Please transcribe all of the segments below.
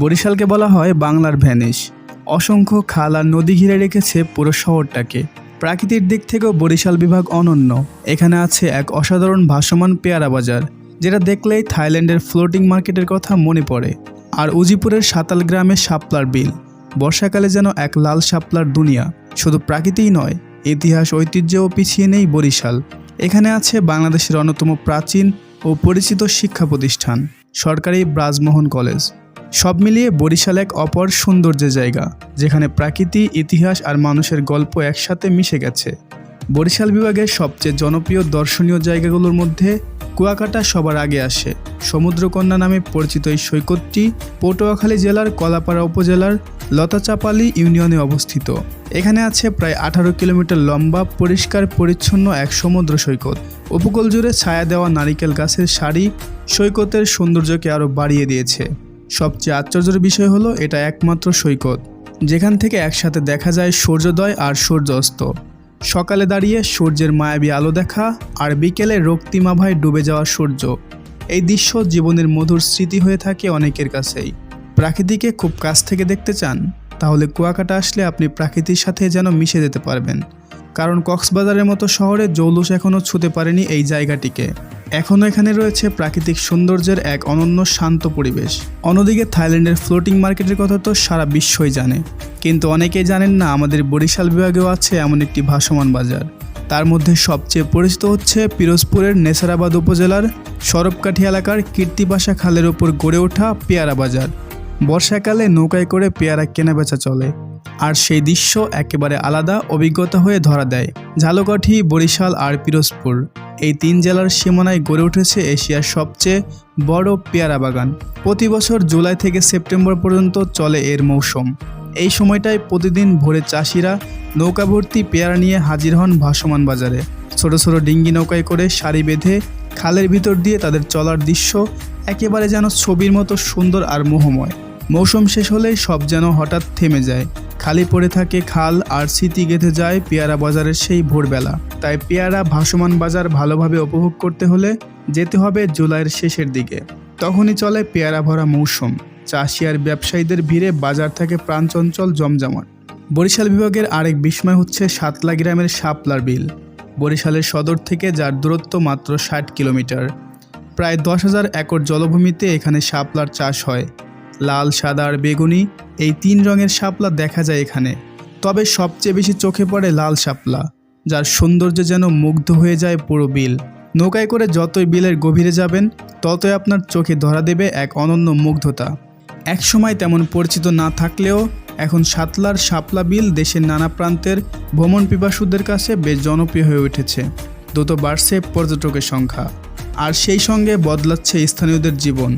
বরিশালকে বলা হয় বাংলার ভ্যানিশ। অসংখ্য খাল আর নদী ঘিরে রেখেছে পুরো শহরটাকে। প্রাকৃতিক দিক থেকেও বরিশাল বিভাগ অনন্য। এখানে আছে এক অসাধারণ ভাসমান পেয়ারা বাজার, যেটা দেখলেই থাইল্যান্ডের ফ্লোটিং মার্কেটের কথা মনে পড়ে, আর উজিপুরের সাতাল গ্রামে শাপলার বিল। বর্ষাকালে যেন এক লাল শাপলার দুনিয়া। শুধু প্রাকৃতিই নয়, ইতিহাস, ঐতিহ্যও পিছিয়ে নেই বরিশাল। এখানে আছে বাংলাদেশের অন্যতম প্রাচীন ও পরিচিত শিক্ষা প্রতিষ্ঠান, সরকারি ব্রাজমোহন কলেজ। সব মিলিয়ে বরিশাল এক অপর সৌন্দর্যের জায়গা, যেখানে প্রাকৃতি, ইতিহাস আর মানুষের গল্প একসাথে মিশে গেছে। বরিশাল বিভাগের সবচেয়ে জনপ্রিয় দর্শনীয় জায়গাগুলোর মধ্যে কুয়াকাটা সবার আগে আসে। সমুদ্রকন্যা নামে পরিচিত এই সৈকতটি পটুয়াখালী জেলার কলাপাড়া উপজেলার লতাচাপালি ইউনিয়নে অবস্থিত। এখানে আছে প্রায় আঠারো কিলোমিটার লম্বা, পরিষ্কার, পরিচ্ছন্ন এক সমুদ্র সৈকত। উপকূল জুড়ে ছায়া দেওয়া নারিকেল গাছের সারি সৈকতের সৌন্দর্যকে আরও বাড়িয়ে দিয়েছে। সবচেয়ে আশ্চর্যের বিষয় হলো এটা একমাত্র সৈকত, যেখান থেকে একসাথে দেখা যায় সূর্যোদয় আর সূর্যাস্ত। সকালে দাঁড়িয়ে সূর্যের মায়াবী আলো দেখা আর বিকেলে রক্তিমাভায় ডুবে যাওয়া সূর্য। এই দৃশ্য জীবনের মধুর স্মৃতি হয়ে থাকে অনেকের কাছেই। প্রাকৃতিকে খুব কাছ থেকে দেখতে চান, তাহলে কুয়াকাটা আসলে আপনি প্রকৃতির সাথে যেন মিশে যেতে পারবেন। কারণ কক্সবাজারের মতো শহরে জৌলুস এখনও ছুতে পারেনি এই জায়গাটিকে। এখনও এখানে রয়েছে প্রাকৃতিক সৌন্দর্যের এক অনন্য শান্ত পরিবেশ। অন্যদিকে থাইল্যান্ডের ফ্লোটিং মার্কেটের কথা তো সারা বিশ্বই জানে। কিন্তু অনেকেই জানেন না আমাদের বরিশাল বিভাগেও আছে এমন একটি ভাসমান বাজার। তার মধ্যে সবচেয়ে পরিচিত হচ্ছে পিরোজপুরের নেসারাবাদ উপজেলার সরবকাঠি এলাকার কীর্তিবাসা খালের ওপর গড়ে ওঠা পেয়ারা বাজার। বর্ষাকালে নৌকায় করে পেয়ারা কেনাবেচা চলে। আর সেই দৃশ্য একেবারে আলাদা অভিজ্ঞতা হয়ে ধরা দেয় ঝালকাঠি, বরিশাল আর পিরোজপুর। এই তিন জেলার সীমানায় গড়ে উঠেছে এশিয়ার সবচেয়ে বড় পেয়ারা বাগান। প্রতি বছর জুলাই থেকে সেপ্টেম্বর পর্যন্ত চলে এর মৌসুম। এই সময়টায় প্রতিদিন ভোরে চাষিরা নৌকা ভর্তি পেয়ারা নিয়ে হাজির হন ভাসমান বাজারে। ছোট ছোট ডিঙ্গি নৌকায় করে সারি বেঁধে খালের ভিতর দিয়ে তাদের চলার দৃশ্য একেবারে যেন ছবির মতো সুন্দর আর মোহময়। মৌসুম শেষ হলেই সব যেন হঠাৎ থেমে যায়। খালি পড়ে থাকে খাল আর স্মৃতি গেঁথে যায় পেয়ারা বাজারের সেই ভোরবেলা। তাই পেয়ারা ভাসমান বাজার ভালোভাবে উপভোগ করতে হলে যেতে হবে জুলাইয়ের শেষের দিকে। তখনই চলে পেয়ারা ভরা মৌসুম। চাষি আর ব্যবসায়ীদের ভিড়ে বাজার থাকে প্রাণচঞ্চল জমজমাট। বরিশাল বিভাগের আরেক বিস্ময় হচ্ছে সাতলা গ্রামের শাপলার বিল। বরিশালের সদর থেকে যার দূরত্ব মাত্র ষাট কিলোমিটার। প্রায় দশ হাজার একর জলভূমিতে এখানে শাপলার চাষ হয়। লাল, সাদা আর বেগুনি, এই তিন রঙের শাপলা দেখা যায় এখানে। তবে সবচেয়ে বেশি চোখে পড়ে লাল শাপলা, যার সৌন্দর্য যেন মুগ্ধ হয়ে যায় পুরো বিল। নৌকায় করে যতই বিলের গভীরে যাবেন, ততই আপনার চোখে ধরা দেবে এক অনন্য মুগ্ধতা। একসময় তেমন পরিচিত না থাকলেও, এখন সাতলার শাপলা বিল দেশের নানা প্রান্তের ভ্রমণ পিপাসুদের কাছে বেশ জনপ্রিয় হয়ে উঠেছে। দ্রুত বাড়ছে পর্যটকের সংখ্যা, আর সেই সঙ্গে বদলাচ্ছে স্থানীয়দের জীবন।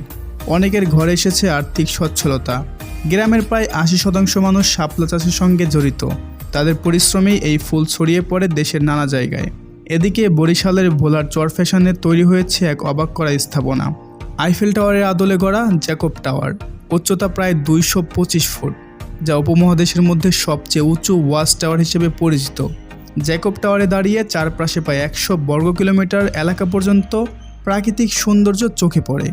অনেকের ঘরে এসেছে আর্থিক সচ্ছলতা। গ্রামের প্রায় আশি শতাংশ মানুষ শাপলা চাষের সঙ্গে জড়িত। তাদের পরিশ্রমেই এই ফুল ছড়িয়ে পড়ে দেশের নানা জায়গায়। এদিকে বরিশালের ভোলার চর ফ্যাশনে তৈরি হয়েছে এক অবাক করা স্থাপনা। আইফেল টাওয়ারের আদলে গড়া জ্যাকব টাওয়ার। উচ্চতা প্রায় দুইশো পঁচিশ ফুট, যা উপমহাদেশের মধ্যে সবচেয়ে উঁচু ওয়াচ টাওয়ার হিসেবে পরিচিত। জ্যাকব টাওয়ারে দাঁড়িয়ে চারপাশে প্রায় একশো বর্গ কিলোমিটার এলাকা পর্যন্ত প্রাকৃতিক সৌন্দর্য চোখে পড়ে।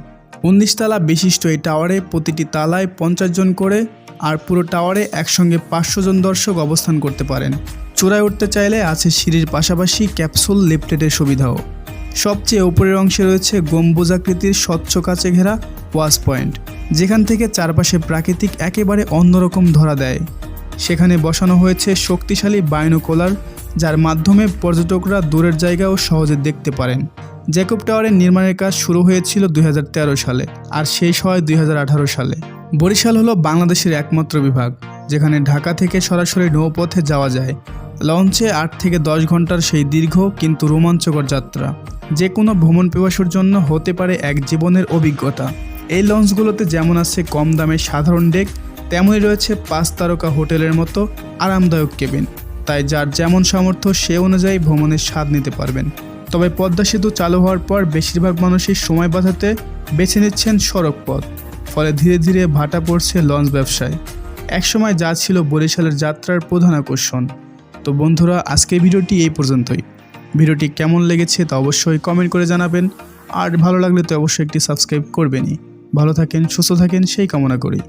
উনিশ তালা বিশিষ্ট এই টাওয়ারে প্রতিটি তালায় পঞ্চাশ জন করে আর পুরো টাওয়ারে একসঙ্গে পাঁচশো জন দর্শক অবস্থান করতে পারেন। চূড়ায় উঠতে চাইলে আছে সিঁড়ির পাশাপাশি ক্যাপসুল লিফটেডের সুবিধাও। সবচেয়ে উপরের অংশে রয়েছে গম্বুজাকৃতির স্বচ্ছ কাছে ঘেরা ওয়াশ পয়েন্ট, যেখান থেকে চারপাশে প্রাকৃতিক একেবারে অন্যরকম ধরা দেয়। সেখানে বসানো হয়েছে শক্তিশালী বাইনোকোলার যার মাধ্যমে পর্যটকরা দূরের জায়গাও সহজে দেখতে পারেন। জ্যাকব টাওয়ারের নির্মাণের কাজ শুরু হয়েছিল দুই হাজার তেরো সালে আর শেষ হয় দুই হাজার আঠারো সালে। বরিশাল হলো বাংলাদেশের একমাত্র বিভাগ, যেখানে ঢাকা থেকে সরাসরি নৌপথে যাওয়া যায়। লঞ্চে আট থেকে দশ ঘণ্টার সেই দীর্ঘ কিন্তু রোমাঞ্চকর যাত্রা। যে কোনো ভ্রমণ পিপাসুর জন্য হতে পারে এক জীবনের অভিজ্ঞতা। এই লঞ্চগুলোতে যেমন আছে কম দামে সাধারণ ডেক, তেমনই রয়েছে পাঁচ তারকা হোটেলের মতো আরামদায়ক কেবিন। তাই যার যেমন সামর্থ্য সে অনুযায়ী ভ্রমণের স্বাদ নিতে পারবেন। তবে পদ্মা সেতু চালু হওয়ার পর বেশিরভাগ মানুষই সময় বাঁচাতে বেছে নিচ্ছেন সড়ক পথ ফলে ধীরে ধীরে ভাটা পড়ছে লঞ্চ ব্যবসায়। একসময় যা ছিল বরিশালের যাত্রার প্রধান আকর্ষণ। তো বন্ধুরা, আজকের ভিডিওটি এই পর্যন্তই। ভিডিওটি কেমন লেগেছে তা অবশ্যই কমেন্ট করে জানাবেন। আর ভালো লাগলে তো অবশ্যই একটি সাবস্ক্রাইব করবেনই। ভালো থাকেন, সুস্থ থাকেন, সেই কামনা করি।